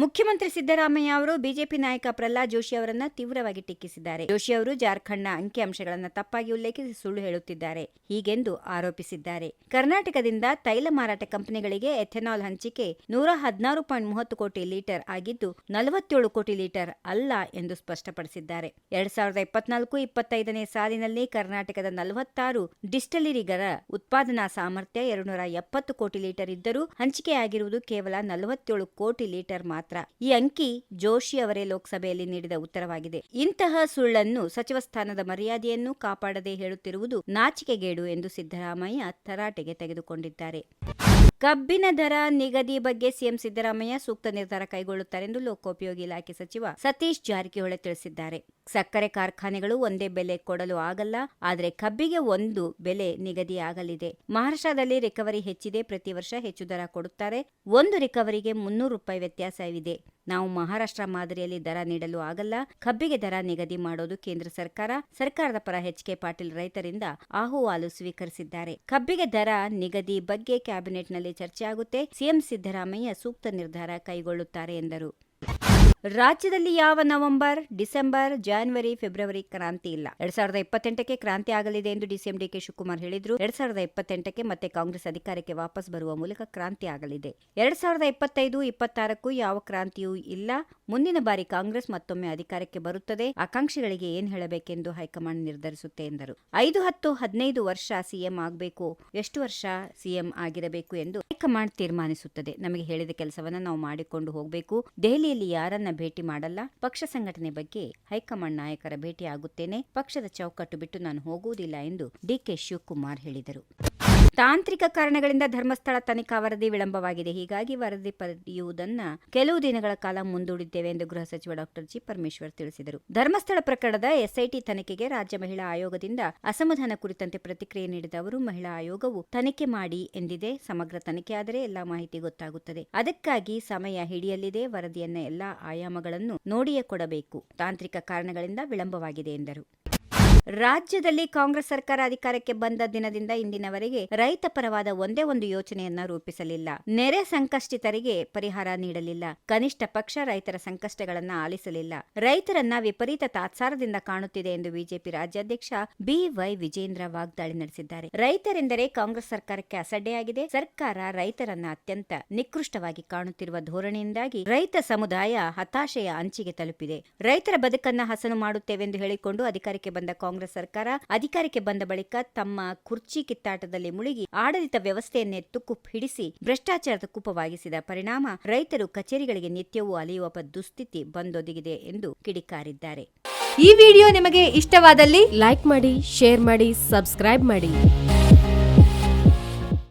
ಮುಖ್ಯಮಂತ್ರಿ ಸಿದ್ದರಾಮಯ್ಯ ಅವರು ಬಿಜೆಪಿ ನಾಯಕ ಪ್ರಹ್ಲಾದ್ ಜೋಶಿ ಅವರನ್ನ ತೀವ್ರವಾಗಿ ಟೀಕಿಸಿದ್ದಾರೆ. ಜೋಶಿ ಅವರು ಜಾರ್ಖಂಡ್ನ ಅಂಕಿಅಂಶಗಳನ್ನು ತಪ್ಪಾಗಿ ಉಲ್ಲೇಖಿಸಿ ಸುಳ್ಳು ಹೇಳುತ್ತಿದ್ದಾರೆ. ಹೀಗೆಂದು ಆರೋಪಿಸಿದ್ದಾರೆ. ಕರ್ನಾಟಕದಿಂದ ತೈಲ ಮಾರಾಟ ಕಂಪನಿಗಳಿಗೆ ಎಥೆನಾಲ್ ಹಂಚಿಕೆ ನೂರ ಹದಿನಾರು ಪಾಯಿಂಟ್ ಮೂವತ್ತು ಕೋಟಿ ಲೀಟರ್ ಆಗಿದ್ದು, ನಲವತ್ತೇಳು ಕೋಟಿ ಲೀಟರ್ ಅಲ್ಲ ಎಂದು ಸ್ಪಷ್ಟಪಡಿಸಿದ್ದಾರೆ. ಎರಡ್ ಸಾವಿರದ ಇಪ್ಪತ್ನಾಲ್ಕು ಇಪ್ಪತ್ತೈದನೇ ಸಾಲಿನಲ್ಲಿ ಕರ್ನಾಟಕದ ನಲವತ್ತಾರು ಡಿಸ್ಟಲರಿಗಳ ಉತ್ಪಾದನಾ ಸಾಮರ್ಥ್ಯ ಎರಡುನೂರ ಎಪ್ಪತ್ತು ಕೋಟಿ ಲೀಟರ್ ಇದ್ದರೂ, ಹಂಚಿಕೆಯಾಗಿರುವುದು ಕೇವಲ ನಲವತ್ತೇಳು ಕೋಟಿ ಲೀಟರ್ ಮಾತ್ರ. ಈ ಅಂಕಿ ಜೋಶಿ ಅವರೇ ಲೋಕಸಭೆಯಲ್ಲಿ ನೀಡಿದ ಉತ್ತರವಾಗಿದೆ. ಇಂತಹ ಸುಳ್ಳನ್ನು ಸಚಿವ ಸ್ಥಾನದ ಮರ್ಯಾದೆಯನ್ನು ಕಾಪಾಡದೆ ಹೇಳುತ್ತಿರುವುದು ನಾಚಿಕೆಗೇಡು ಎಂದು ಸಿದ್ದರಾಮಯ್ಯ ತರಾಟೆಗೆ ತೆಗೆದುಕೊಂಡಿದ್ದಾರೆ. ಕಬ್ಬಿನ ದರ ನಿಗದಿ ಬಗ್ಗೆ ಸಿಎಂ ಸಿದ್ದರಾಮಯ್ಯ ಸೂಕ್ತ ನಿರ್ಧಾರ ಕೈಗೊಳ್ಳುತ್ತಾರೆ ಎಂದು ಲೋಕೋಪಯೋಗಿ ಇಲಾಖೆ ಸಚಿವ ಸತೀಶ್ ಜಾರಕಿಹೊಳಿ ತಿಳಿಸಿದ್ದಾರೆ. ಸಕ್ಕರೆ ಕಾರ್ಖಾನೆಗಳು ಒಂದೇ ಬೆಲೆ ಕೊಡಲು ಆಗಲ್ಲ, ಆದರೆ ಕಬ್ಬಿಗೆ ಒಂದು ಬೆಲೆ ನಿಗದಿಯಾಗಲಿದೆ ಮಹಾರಾಷ್ಟ್ರದಲ್ಲಿ ರಿಕವರಿ ಹೆಚ್ಚಿದೆ, ಪ್ರತಿ ವರ್ಷ ಹೆಚ್ಚು ದರ ಕೊಡುತ್ತಾರೆ. ಒಂದು ರಿಕವರಿಗೆ ಮುನ್ನೂರು ರೂಪಾಯಿ ವ್ಯತ್ಯಾಸವಿದೆ. ನಾವು ಮಹಾರಾಷ್ಟ್ರ ಮಾದರಿಯಲ್ಲಿ ದರ ನೀಡಲು ಆಗಲ್ಲ, ಕಬ್ಬಿಗೆ ದರ ನಿಗದಿ ಮಾಡೋದು ಕೇಂದ್ರ ಸರ್ಕಾರ, ಸರ್ಕಾರದ ಪರ ಎಚ್ ಕೆ ಪಾಟೀಲ್ ರೈತರಿಂದ ಅಹವಾಲು ಸ್ವೀಕರಿಸಿದ್ದಾರೆ. ಕಬ್ಬಿಗೆ ದರ ನಿಗದಿ ಬಗ್ಗೆ ಕ್ಯಾಬಿನೆಟ್ನಲ್ಲಿ ಚರ್ಚೆ ಆಗುತ್ತೆ, ಸಿಎಂ ಸಿದ್ದರಾಮಯ್ಯ ಸೂಕ್ತ ನಿರ್ಧಾರ ಕೈಗೊಳ್ಳುತ್ತಾರೆ ಎಂದರು. ರಾಜ್ಯದಲ್ಲಿ ಯಾವ ನವೆಂಬರ್, ಡಿಸೆಂಬರ್, ಜಾನ್ವರಿ, ಫೆಬ್ರವರಿ ಕ್ರಾಂತಿ ಇಲ್ಲ. ಎರಡ್ ಸಾವಿರದ ಇಪ್ಪತ್ತೆಂಟಕ್ಕೆ ಕ್ರಾಂತಿ ಆಗಲಿದೆ ಎಂದು ಡಿಸಿಎಂ ಡಿಕೆ ಶಿವಕುಮಾರ್ ಹೇಳಿದ್ರು. ಎರಡ್ ಸಾವಿರದ ಇಪ್ಪತ್ತೆಂಟಕ್ಕೆ ಮತ್ತೆ ಕಾಂಗ್ರೆಸ್ ಅಧಿಕಾರಕ್ಕೆ ವಾಪಸ್ ಬರುವ ಮೂಲಕ ಕ್ರಾಂತಿ ಆಗಲಿದೆ. ಎರಡ್ ಸಾವಿರದ ಇಪ್ಪತ್ತೈದು, ಇಪ್ಪತ್ತಾರಕ್ಕೂ ಯಾವ ಕ್ರಾಂತಿಯೂ ಇಲ್ಲ. ಮುಂದಿನ ಬಾರಿ ಕಾಂಗ್ರೆಸ್ ಮತ್ತೊಮ್ಮೆ ಅಧಿಕಾರಕ್ಕೆ ಬರುತ್ತದೆ. ಆಕಾಂಕ್ಷಿಗಳಿಗೆ ಏನ್ ಹೇಳಬೇಕೆಂದು ಹೈಕಮಾಂಡ್ ನಿರ್ಧರಿಸುತ್ತೆ ಎಂದರು. ಐದು, ಹತ್ತು, ಹದಿನೈದು ವರ್ಷ ಸಿಎಂ ಆಗಬೇಕು. ಎಷ್ಟು ವರ್ಷ ಸಿಎಂ ಆಗಿರಬೇಕು ಎಂದು ಹೈಕಮಾಂಡ್ ತೀರ್ಮಾನಿಸುತ್ತದೆ. ನಮಗೆ ಹೇಳಿದ ಕೆಲಸವನ್ನ ನಾವು ಮಾಡಿಕೊಂಡು ಹೋಗಬೇಕು. ದೆಹಲಿಯಲ್ಲಿ ಯಾರನ್ನ ಭೇಟಿ ಮಾಡಲ್ಲ? ಪಕ್ಷ ಸಂಘಟನೆ ಬಗ್ಗೆ ಹೈಕಮಾಂಡ್ ನಾಯಕರ ಭೇಟಿ ಆಗುತ್ತೇನೆ ಪಕ್ಷದ ಚೌಕಟ್ಟು ಬಿಟ್ಟು ನಾನು ಹೋಗುವುದಿಲ್ಲ ಎಂದು ಡಿಕೆ ಶಿವಕುಮಾರ್ ಹೇಳಿದರು. ತಾಂತ್ರಿಕ ಕಾರಣಗಳಿಂದ ಧರ್ಮಸ್ಥಳ ತನಿಖಾ ವರದಿ ವಿಳಂಬವಾಗಿದೆ. ಹೀಗಾಗಿ ವರದಿ ಪಡೆಯುವುದನ್ನ ಕೆಲವು ದಿನಗಳ ಕಾಲ ಮುಂದೂಡಿದ್ದೇವೆ ಎಂದು ಗೃಹ ಸಚಿವ ಡಾಕ್ಟರ್ ಜಿ. ಪರಮೇಶ್ವರ್ ತಿಳಿಸಿದರು. ಧರ್ಮಸ್ಥಳ ಪ್ರಕರಣದ ಎಸ್ಐಟಿ ತನಿಖೆಗೆ ರಾಜ್ಯ ಮಹಿಳಾ ಆಯೋಗದಿಂದ ಅಸಮಾಧಾನ ಕುರಿತಂತೆ ಪ್ರತಿಕ್ರಿಯೆ ನೀಡಿದ ಅವರು, ಮಹಿಳಾ ಆಯೋಗವು ತನಿಖೆ ಮಾಡಿ ಎಂದಿದೆ, ಸಮಗ್ರ ತನಿಖೆಯಾದರೆ ಎಲ್ಲಾ ಮಾಹಿತಿ ಗೊತ್ತಾಗುತ್ತದೆ. ಅದಕ್ಕಾಗಿ ಸಮಯ ಹಿಡಿಯಲಿದೆ, ವರದಿಯನ್ನ ಎಲ್ಲಾ ಆಯಾಮಗಳನ್ನು ನೋಡಿಯೇ ಕೊಡಬೇಕು. ತಾಂತ್ರಿಕ ಕಾರಣಗಳಿಂದ ವಿಳಂಬವಾಗಿದೆ ಎಂದರು. ರಾಜ್ಯದಲ್ಲಿ ಕಾಂಗ್ರೆಸ್ ಸರ್ಕಾರ ಅಧಿಕಾರಕ್ಕೆ ಬಂದ ದಿನದಿಂದ ಇಂದಿನವರೆಗೆ ರೈತ ಪರವಾದ ಒಂದೇ ಒಂದು ಯೋಜನೆಯನ್ನ ರೂಪಿಸಲಿಲ್ಲ. ನೆರೆ ಸಂಕಷ್ಟಿತರಿಗೆ ಪರಿಹಾರ ನೀಡಲಿಲ್ಲ. ಕನಿಷ್ಠ ಪಕ್ಷ ರೈತರ ಸಂಕಷ್ಟಗಳನ್ನ ಆಲಿಸಲಿಲ್ಲ. ರೈತರನ್ನ ವಿಪರೀತ ತಾತ್ಸಾರದಿಂದ ಕಾಣುತ್ತಿದೆ ಎಂದು ಬಿಜೆಪಿ ರಾಜ್ಯಾಧ್ಯಕ್ಷ ಬಿವೈ ವಿಜೇಂದ್ರ ವಾಗ್ದಾಳಿ ನಡೆಸಿದ್ದಾರೆ. ರೈತರೆಂದರೆ ಕಾಂಗ್ರೆಸ್ ಸರ್ಕಾರಕ್ಕೆ ಅಸಡ್ಡೆಯಾಗಿದೆ. ಸರ್ಕಾರ ರೈತರನ್ನ ಅತ್ಯಂತ ನಿಕೃಷ್ಟವಾಗಿ ಕಾಣುತ್ತಿರುವ ಧೋರಣೆಯಿಂದಾಗಿ ರೈತ ಸಮುದಾಯ ಹತಾಶೆಯ ಅಂಚಿಗೆ ತಲುಪಿದೆ. ರೈತರ ಬದುಕನ್ನ ಹಸನು ಮಾಡುತ್ತೇವೆಂದು ಹೇಳಿಕೊಂಡು ಅಧಿಕಾರಕ್ಕೆ ಬಂದ ಕಾಂಗ್ರೆಸ್ ಸರ್ಕಾರ ಅಧಿಕಾರಕ್ಕೆ ಬಂದ ಬಳಿಕ ತಮ್ಮ ಕುರ್ಚಿ ಕಿತ್ತಾಟದಲ್ಲಿ ಮುಳುಗಿ ಆಡಳಿತ ವ್ಯವಸ್ಥೆಯನ್ನೇ ತುಕ್ಕು ಹಿಡಿಸಿ ಭ್ರಷ್ಟಾಚಾರದ ಕುಪವಾಗಿಸಿದ ಪರಿಣಾಮ ರೈತರು ಕಚೇರಿಗಳಿಗೆ ನಿತ್ಯವೂ ಅಲೆಯುವ ದುಸ್ಥಿತಿ ಬಂದೊದಗಿದೆ ಎಂದು ಕಿಡಿಕಾರಿದ್ದಾರೆ. ಈ ವಿಡಿಯೋ ನಿಮಗೆ ಇಷ್ಟವಾದಲ್ಲಿ ಲೈಕ್ ಮಾಡಿ, ಶೇರ್ ಮಾಡಿ, ಸಬ್ಸ್ಕ್ರೈಬ್ ಮಾಡಿ.